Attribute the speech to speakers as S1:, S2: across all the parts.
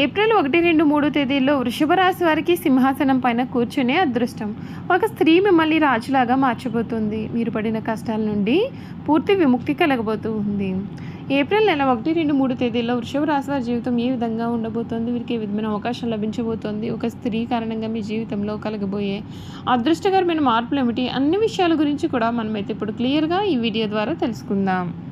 S1: April ఒకటి రెండు మూడు తేదీల్లో వృషభ రాశి వారికి సింహాసనం పైన కూర్చునే అదృష్టం. ఒక స్త్రీ మిమ్మల్ని రాజులాగా మార్చబోతుంది. మీరు పడిన కష్టాల నుండి పూర్తి విముక్తి కలగబోతూ ఉంది. ఏప్రిల్ నెల ఒకటి రెండు మూడు తేదీల్లో వృషభ రాశి వారి జీవితం ఏ విధంగా ఉండబోతోంది? వీరికి ఏ విధమైన అవకాశం లభించబోతోంది. ఒక స్త్రీ కారణంగా మీ జీవితంలో కలగబోయే అదృష్టకరమైన మార్పులు ఏమిటి? అన్ని విషయాల గురించి కూడా మనమైతే ఇప్పుడు క్లియర్గా ఈ వీడియో ద్వారా తెలుసుకుందాం.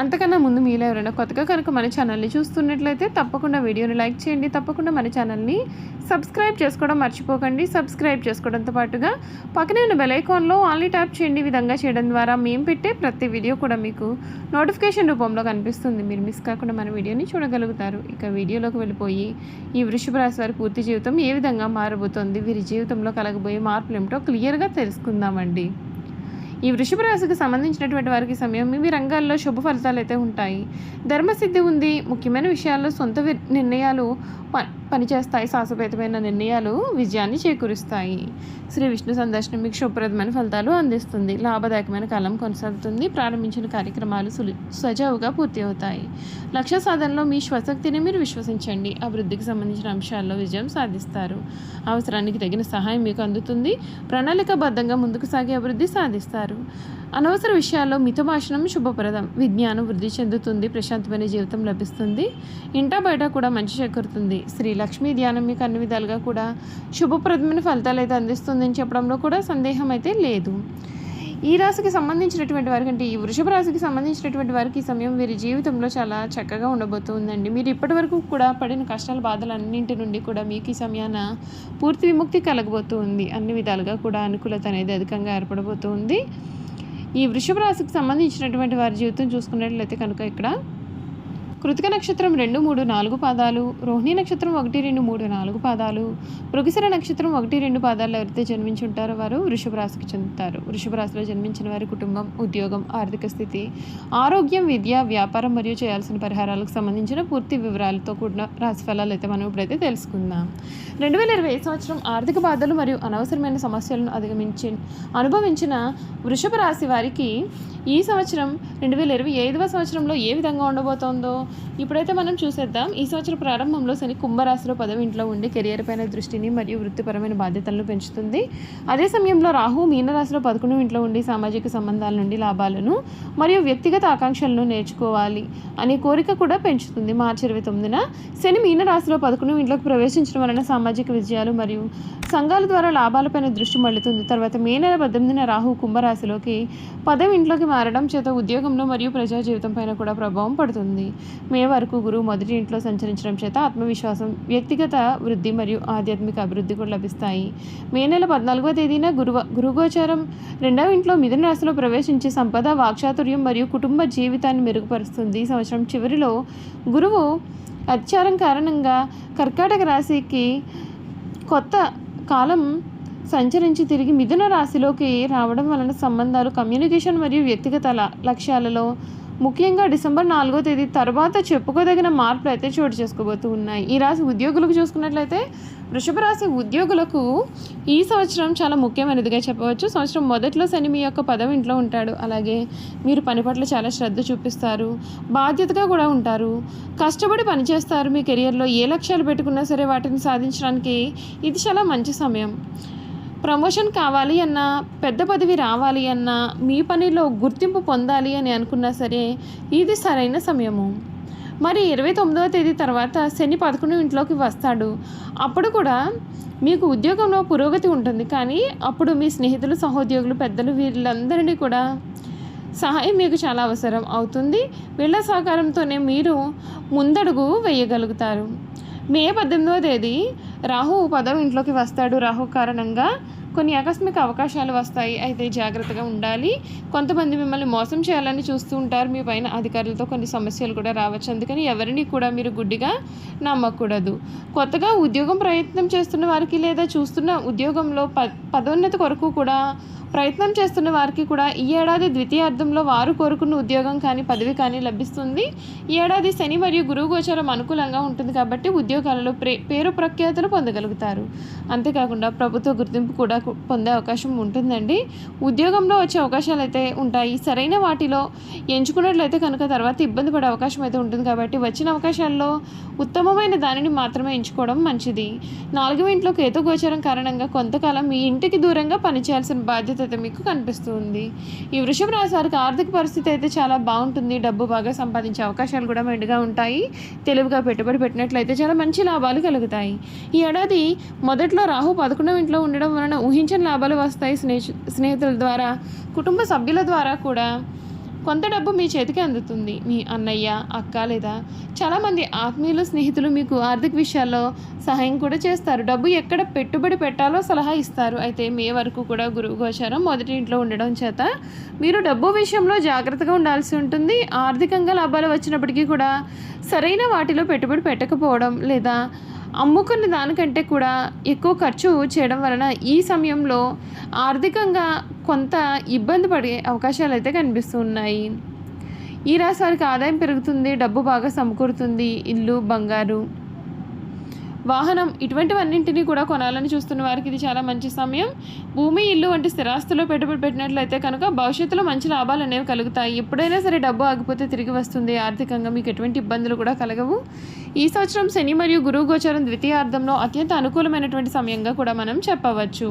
S1: అంతకన్నా ముందు మీలో ఎవరైనా కొత్తగా కనుక మన ఛానల్ని చూస్తున్నట్లయితే తప్పకుండా వీడియోని లైక్ చేయండి. తప్పకుండా మన ఛానల్ని సబ్స్క్రైబ్ చేసుకోవడం మర్చిపోకండి. సబ్స్క్రైబ్ చేసుకోవడంతో పాటుగా పక్కనే ఉన్న బెలైకాన్లో ఆన్లీ ట్యాప్ చేయండి. విధంగా చేయడం ద్వారా మేము పెట్టే ప్రతి వీడియో కూడా మీకు నోటిఫికేషన్ రూపంలో కనిపిస్తుంది. మీరు మిస్ కాకుండా మన వీడియోని చూడగలుగుతారు. ఇక వీడియోలోకి వెళ్ళిపోయి ఈ వృషభ రాశి వారి పూర్తి జీవితం ఏ విధంగా మారబోతోంది? వీరి జీవితంలో కలగబోయే మార్పులు ఏమిటో క్లియర్గా తెలుసుకుందామండి. ఈ వృషభ రాశికి సంబంధించినటువంటి వారికి సమయం మీ రంగాల్లో శుభ ఫలితాలు అయితే ఉంటాయి. ధర్మసిద్ధి ఉంది. ముఖ్యమైన విషయాల్లో సొంత వి- నిర్ణయాలు ప పనిచేస్తాయి శాశ్వతమైన నిర్ణయాలు విజయాన్ని చేకూరుస్తాయి. శ్రీ విష్ణు సందర్శనం మీకు శుభప్రదమైన ఫలితాలు అందిస్తుంది. లాభదాయకమైన కాలం కొనసాగుతుంది. ప్రారంభించిన కార్యక్రమాలు సులు సజావుగా పూర్తి అవుతాయి. లక్ష్య సాధనలో మీ స్వశక్తిని మీరు విశ్వసించండి. అభివృద్ధికి సంబంధించిన అంశాల్లో విజయం సాధిస్తారు. అవసరానికి తగిన సహాయం మీకు అందుతుంది. ప్రణాళికబద్ధంగా ముందుకు సాగే అభివృద్ధి సాధిస్తారు. అనవసర విషయాల్లో మితభాషణం శుభప్రదం. విజ్ఞానం వృద్ధి చెందుతుంది ప్రశాంతమైన జీవితం లభిస్తుంది ఇంటా బయట కూడా మంచి చేకూరుతుంది. శ్రీ లక్ష్మీ ధ్యానం మీకు అన్ని విధాలుగా కూడా శుభప్రదమైన ఫలితాలు అయితే అందిస్తుందని చెప్పడంలో కూడా సందేహం అయితే లేదు. ఈ రాశికి సంబంధించినటువంటి వారికి అంటే ఈ వృషభ రాశికి సంబంధించినటువంటి వారికి ఈ సమయం వీరి జీవితంలో చాలా చక్కగా ఉండబోతుందండి. మీరు ఇప్పటి వరకు కూడా పడిన కష్టాల బాధలు అన్నింటి నుండి కూడా మీకు ఈ సమయాన పూర్తి విముక్తి కలగబోతుంది. అన్ని విధాలుగా కూడా అనుకూలత అనేది అధికంగా ఏర్పడబోతుంది. ఈ వృషభ రాశికి సంబంధించినటువంటి వారి జీవితం చూసుకున్నట్లయితే కనుక ఇక్కడ కృతిక నక్షత్రం రెండు మూడు నాలుగు పాదాలు రోహిణి నక్షత్రం ఒకటి రెండు మూడు నాలుగు పాదాలు మృగశిర నక్షత్రం ఒకటి రెండు పాదాలు ఎవరైతే జన్మించి ఉంటారో వారు వృషభ రాశికి చెందుతారు. వృషభ రాశిలో జన్మించిన వారి కుటుంబం ఉద్యోగం ఆర్థిక స్థితి ఆరోగ్యం విద్య వ్యాపారం మరియు చేయాల్సిన పరిహారాలకు సంబంధించిన పూర్తి వివరాలతో కూడిన రాశి ఫలాలు అయితే మనం ఇప్పుడైతే తెలుసుకుందాం. రెండు వేల ఇరవై సంవత్సరం ఆర్థిక బాధలు మరియు అనవసరమైన సమస్యలను అధిగమించి అనుభవించిన వృషభ రాశి వారికి ఈ సంవత్సరం రెండు వేల ఇరవై ఐదవ సంవత్సరంలో ఏ విధంగా ఉండబోతోందో ఇప్పుడైతే మనం చూసేద్దాం. ఈ సంవత్సరం ప్రారంభంలో శని కుంభరాశిలో పదవి ఇంట్లో ఉండి కెరియర్ పైన దృష్టిని మరియు వృత్తిపరమైన బాధ్యతలను పెంచుతుంది. అదే సమయంలో రాహు మీనరాశిలో పదకొండు ఇంట్లో ఉండి సామాజిక సంబంధాల నుండి లాభాలను మరియు వ్యక్తిగత ఆకాంక్షలను నేర్చుకోవాలి అనే కోరిక కూడా పెంచుతుంది. మార్చి ఇరవై తొమ్మిదిన శని మీనరాశిలో పదకొండు ఇంట్లోకి ప్రవేశించడం వలన సామాజిక విజయాలు మరియు సంఘాల ద్వారా లాభాలపైన దృష్టి మళ్ళుతుంది. తర్వాత మే నెల పద్దెనిమిదిన రాహు కుంభరాశిలోకి పదవి ఇంట్లోకి మారడం చేత ఉద్యోగంలో మరియు ప్రజా జీవితం పైన కూడా ప్రభావం పడుతుంది. మే వరకు గురువు మొదటి ఇంట్లో సంచరించడం చేత ఆత్మవిశ్వాసం వ్యక్తిగత వృద్ధి మరియు ఆధ్యాత్మిక అభివృద్ధి కూడా లభిస్తాయి. మే నెల పద్నాలుగవ తేదీన గురువ గురుగోచారం రెండవ ఇంట్లో మిథున రాశిలో ప్రవేశించి సంపద వాక్చాతుర్యం మరియు కుటుంబ జీవితాన్ని మెరుగుపరుస్తుంది. సంవత్సరం చివరిలో గురువు అత్యారం కారణంగా కర్కాటక రాశికి కొత్త కాలం సంచరించి తిరిగి మిథున రాశిలోకి రావడం వలన సంబంధాలు కమ్యూనికేషన్ మరియు వ్యక్తిగత లక్ష్యాలలో ముఖ్యంగా డిసెంబర్ నాలుగో తేదీ తర్వాత చెప్పుకోదగిన మార్పులు అయితే చోటు చేసుకోబోతూ ఉన్నాయి. ఈ రాశి ఉద్యోగులకు చూసుకున్నట్లయితే వృషభ రాశి ఉద్యోగులకు ఈ సంవత్సరం చాలా ముఖ్యమైనదిగా చెప్పవచ్చు. సంవత్సరం మొదట్లో శని మీ యొక్క పదవి ఇంట్లో ఉంటాడు. అలాగే మీరు పని పట్ల చాలా శ్రద్ధ చూపిస్తారు. బాధ్యతగా కూడా ఉంటారు. కష్టపడి పనిచేస్తారు మీ కెరియర్లో. ఏ లక్ష్యాలు పెట్టుకున్నా సరే వాటిని సాధించడానికి ఇది చాలా మంచి సమయం. ప్రమోషన్ కావాలి అన్నా పెద్ద పదవి రావాలి అన్నా మీ పనిలో గుర్తింపు పొందాలి అని అనుకున్నా సరే ఇది సరైన సమయము. మరి ఇరవై తొమ్మిదవ తేదీ తర్వాత శని పదకొండు ఇంట్లోకి వస్తాడు. అప్పుడు కూడా మీకు ఉద్యోగంలో పురోగతి ఉంటుంది. కానీ అప్పుడు మీ స్నేహితులు సహోద్యోగులు పెద్దలు వీళ్ళందరినీ కూడా సహాయం మీకు చాలా అవసరం అవుతుంది. వీళ్ళ సహకారంతోనే మీరు ముందడుగు వేయగలుగుతారు. మే పద్దెనిమిదవ తేదీ రాహు పదం ఇంట్లోకి వస్తాడు. రాహు కారణంగా కొన్ని ఆకస్మిక అవకాశాలు వస్తాయి. అయితే జాగ్రత్తగా ఉండాలి. కొంతమంది మిమ్మల్ని మోసం చేయాలని చూస్తూ ఉంటారు. మీ పైన అధికారులతో కొన్ని సమస్యలు కూడా రావచ్చు. అందుకని ఎవరిని కూడా మీరు గుడ్డిగా నమ్మకూడదు. కొత్తగా ఉద్యోగం ప్రయత్నం చేస్తున్న వారికి లేదా చూస్తున్న ఉద్యోగంలో ప పదోన్నతి కొరకు కూడా ప్రయత్నం చేస్తున్న వారికి కూడా ఈ ఏడాది ద్వితీయార్థంలో వారు కోరుకున్న ఉద్యోగం కానీ పదవి కానీ లభిస్తుంది. ఈ ఏడాది శని మరియు గురువు గోచారం అనుకూలంగా ఉంటుంది కాబట్టి ఉద్యోగాలలో ప్రే పేరు ప్రఖ్యాతులు పొందగలుగుతారు. అంతేకాకుండా ప్రభుత్వ గుర్తింపు కూడా పొందే అవకాశం ఉంటుందండి. ఉద్యోగంలో వచ్చే అవకాశాలు అయితే ఉంటాయి. సరైన వాటిలో ఎంచుకున్నట్లయితే కనుక తర్వాత ఇబ్బంది పడే అవకాశం అయితే ఉంటుంది కాబట్టి వచ్చిన అవకాశాల్లో ఉత్తమమైన దానిని మాత్రమే ఎంచుకోవడం మంచిది. నాలుగవ ఇంట్లో కేతు గోచరం కారణంగా కొంతకాలం మీ ఇంటికి దూరంగా పనిచేయాల్సిన బాధ్యత అయితే మీకు కనిపిస్తుంది. ఈ వృషభ రాశి వారికి ఆర్థిక పరిస్థితి అయితే చాలా బాగుంటుంది. డబ్బు బాగా సంపాదించే అవకాశాలు కూడా మెండుగా ఉంటాయి. తెలివిగా పెట్టుబడి పెట్టినట్లయితే చాలా మంచి లాభాలు కలుగుతాయి. ఈ ఏడాది మొదట్లో రాహు పదకొండవ ఇంట్లో ఉండడం వలన ఊహించని లాభాలు వస్తాయి. స్నేహి స్నేహితుల ద్వారా కుటుంబ సభ్యుల ద్వారా కూడా కొంత డబ్బు మీ చేతికి అందుతుంది మీ అన్నయ్య అక్క లేదా చాలామంది ఆత్మీయులు స్నేహితులు మీకు ఆర్థిక విషయాల్లో సహాయం కూడా చేస్తారు. డబ్బు ఎక్కడ పెట్టుబడి పెట్టాలో సలహా ఇస్తారు. అయితే మే వరకు కూడా గురువు గోచారం మొదటి ఇంట్లో ఉండడం చేత మీరు డబ్బు విషయంలో జాగ్రత్తగా ఉండాల్సి ఉంటుంది. ఆర్థికంగా లాభాలు వచ్చినప్పటికీ కూడా సరైన వాటిలో పెట్టుబడి పెట్టకపోవడం లేదా అమ్ముకున్న దానికంటే కూడా ఎక్కువ ఖర్చు చేయడం వలన ఈ సమయంలో ఆర్థికంగా కొంత ఇబ్బంది పడే అవకాశాలు అయితే కనిపిస్తున్నాయి. ఈ రాశి వారికి ఆదాయం పెరుగుతుంది డబ్బు బాగా సమకూరుతుంది ఇల్లు బంగారు. వాహనం ఇటువంటివన్నింటినీ కూడా కొనాలని చూస్తున్న వారికి ఇది చాలా మంచి సమయం. భూమి ఇల్లు వంటి స్థిరాస్తుల్లో పెట్టుబడి పెట్టినట్లయితే కనుక భవిష్యత్తులో మంచి లాభాలు అనేవి కలుగుతాయి. ఎప్పుడైనా సరే డబ్బు ఆగిపోతే తిరిగి వస్తుంది. ఆర్థికంగా మీకు ఎటువంటి ఇబ్బందులు కూడా కలగవు. ఈ సంవత్సరం శని మరియు గురువు గోచారం ద్వితీయార్థంలో అత్యంత అనుకూలమైనటువంటి సమయంగా కూడా మనం చెప్పవచ్చు.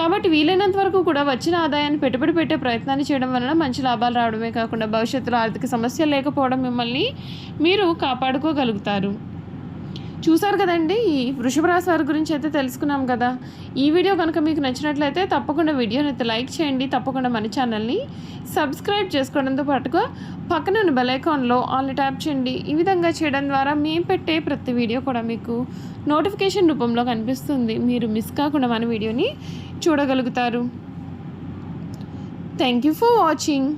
S1: కాబట్టి వీలైనంత వరకు కూడా వచ్చిన ఆదాయాన్ని పెట్టుబడి పెట్టే ప్రయత్నాన్ని చేయడం వలన మంచి లాభాలు రావడమే కాకుండా భవిష్యత్తులో ఆర్థిక సమస్యలు లేకపోవడం మిమ్మల్ని మీరు కాపాడుకోగలుగుతారు. చూసారు కదండి? ఈ వృషభ రాశి వారి గురించి అయితే తెలుసుకున్నాం కదా. ఈ వీడియో కనుక మీకు నచ్చినట్లయితే తప్పకుండా వీడియోని అయితే లైక్ చేయండి. తప్పకుండా మన ఛానల్ని సబ్స్క్రైబ్ చేసుకోవడంతో పాటుగా పక్కన ఉన్న బెలైకాన్లో ఆల్ ఆల్ని ట్యాప్ చేయండి. ఈ విధంగా చేయడం ద్వారా మేము పెట్టే ప్రతి వీడియో కూడా మీకు నోటిఫికేషన్ రూపంలో కనిపిస్తుంది. మీరు మిస్ కాకుండా మన వీడియోని చూడగలుగుతారు. Thank you for watching.